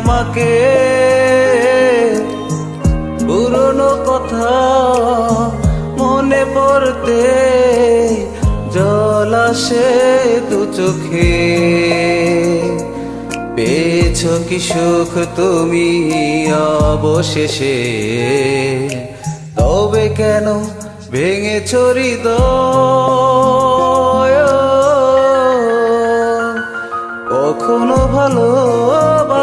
আমাকে। পুরনো কথা মনে পড়তে জল আসে দু চোখে। পেয়েছ কি সুখ তুমি অবশেষে? তবে কেন ভেঙে চরি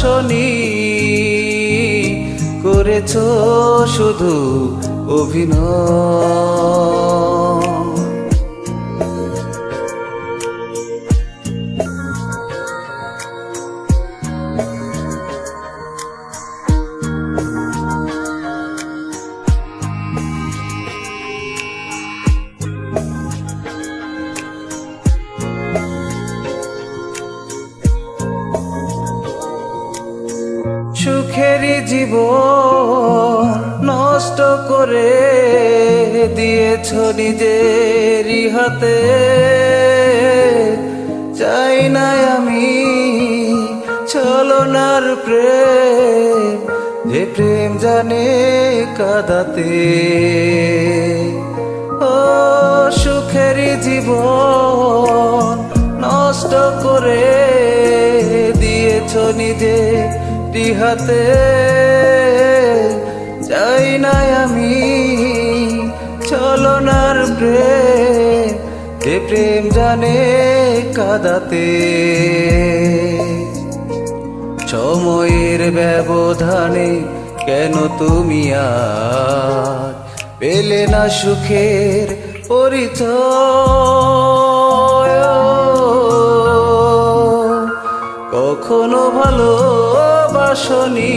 ভালোবাসনি করেছ শুধু অভিনয়। জীবন নষ্ট করে দিয়েছ নিজেরই হাতে। চাই না আমি ছলনার প্রেম, যে প্রেম জানে কাদাতে। ও সুখের জীবন নষ্ট করে দিয়েছ নিজে হাতে। চাই না আমি? ছলনার প্রেম যে প্রেম জানে কাদাতে। সময়ের ব্যবধানে কেন তুমি আর পেলে না সুখের পরিচয়? কখনো ভালো ভালোবাসনি।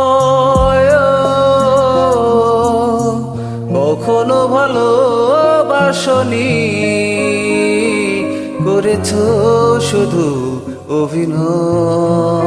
ভালোবাসনি করেছ শুধু অভিনয়।